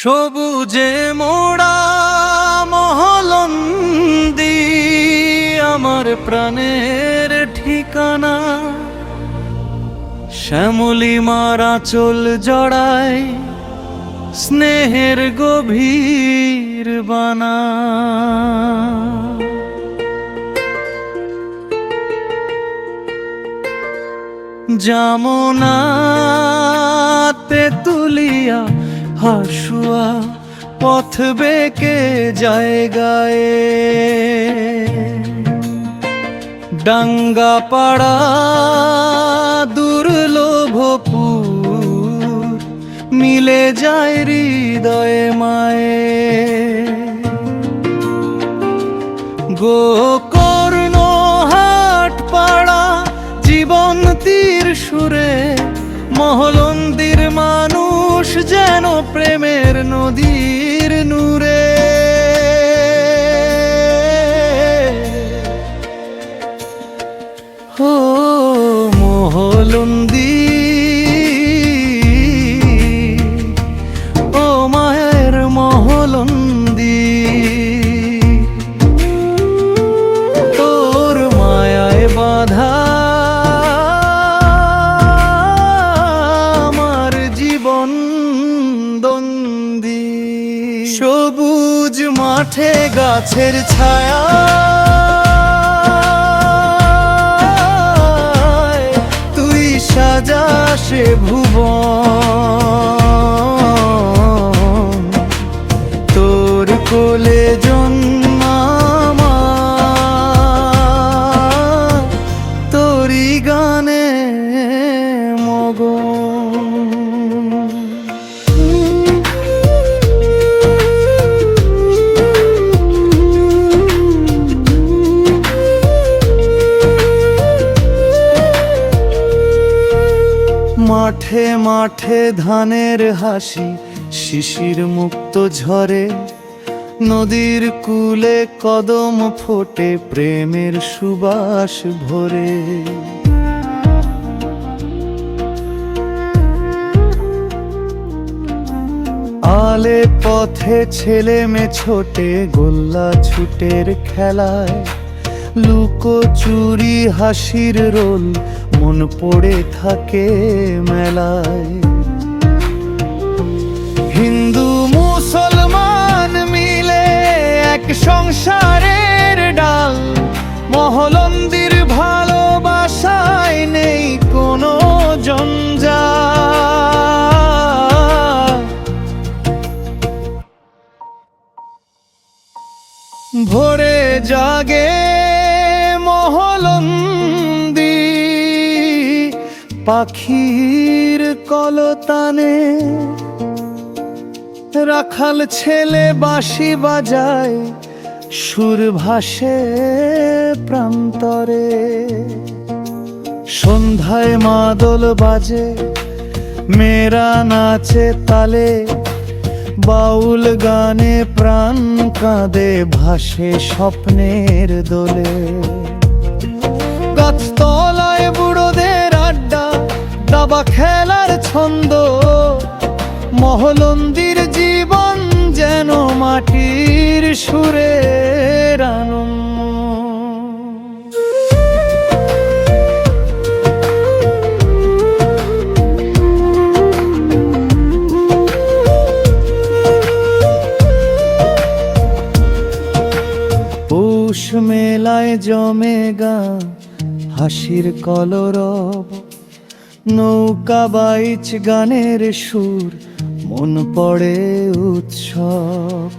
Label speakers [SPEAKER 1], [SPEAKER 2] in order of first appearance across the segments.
[SPEAKER 1] সবুজে মোড়া মহলন্দি আমার প্রাণের ঠিকানা। শ্যামলি মারা চল জড়ায় স্নেহের গভীর বানা। জামনাতে তুলিয়া হাসুয়া পথ বেকে যায় গায়ে ডাঙ্গা পাড়া দুর্লভপুর মিলে যায় হৃদয়ে মায়ে। গোকর্ণ সবুজ মাঠে গাছের ছায়া। তুই সাজাসে ভুবন। মাঠে মাঠে ধানের হাসি, শিশির মুক্ত ঝরে নদীর কূলে কদম ফোটে, প্রেমের সুবাস ভরে। আলে পথে ছেলে মে ছোটে, গোল্লা ছুটের খেলায়। লুকো চুরি হাসির রোল, মন পড়ে থাকে মেলায়। হিন্দু, মুসলমান মিলে এক সংসারের ডাল, মহলন্দির ভালোবাসায় নেই কোনো জঞ্জা ভোরে জাগে পাখির কলতানে রাখাল ছেলে বাঁশি বাজায় সুর ভাসে প্রান্তরে। সন্ধ্যায় মাদল বাজে, মেয়েরা নাচে তালে, বাউল গানে প্রাণ কাঁদে, ভাসে স্বপ্নের দোলে। গাছতলায় বুড়োদের দাবা খেলার ছন্দ, মহলন্দির জীবন যেন মাটির সুরের আনন্দ পৌষ মেলায় জমে গা হাসির কলরব। নৌকা বাইচ গানের সুর, মন পড়ে উৎসব।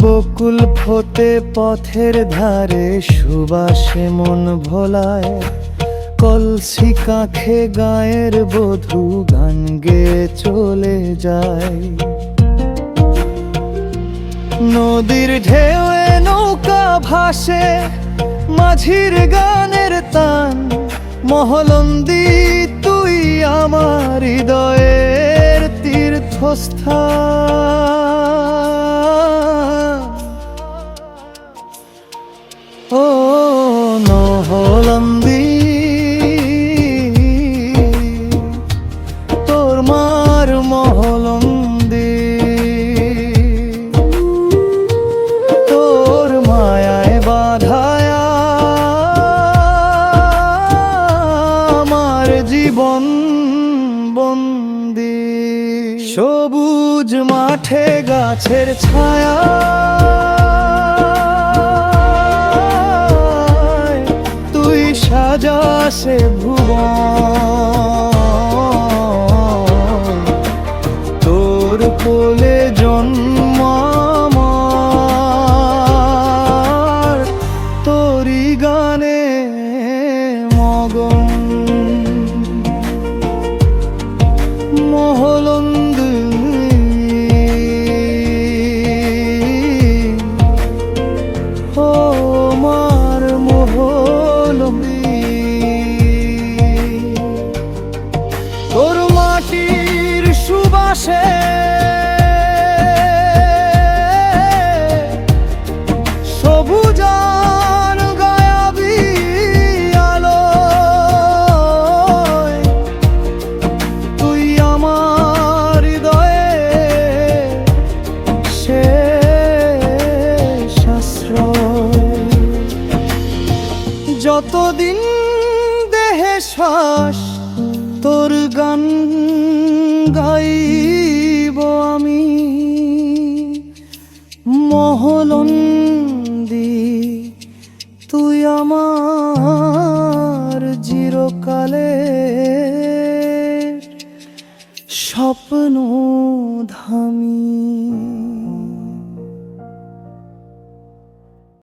[SPEAKER 1] বকুল ফোতে পথের ধারে সুবাসে মন ভোলায়, কলসি কাঁখে গায়ের বধূ গান গেয়ে চলে যায়। নদীর ঢেউয়ে নৌকা ভাসে মাঝির গানের তান। মহলন্দি তুই আমার হৃদয়ের তীর্থস্থান। মাঠে গাছের ছায়া। তুই সাজা সে ভুবন। শ্বাস তোর গান গাইব আমি। মহলন্দি তুই আমার চিরকালে স্বপ্ন ধামি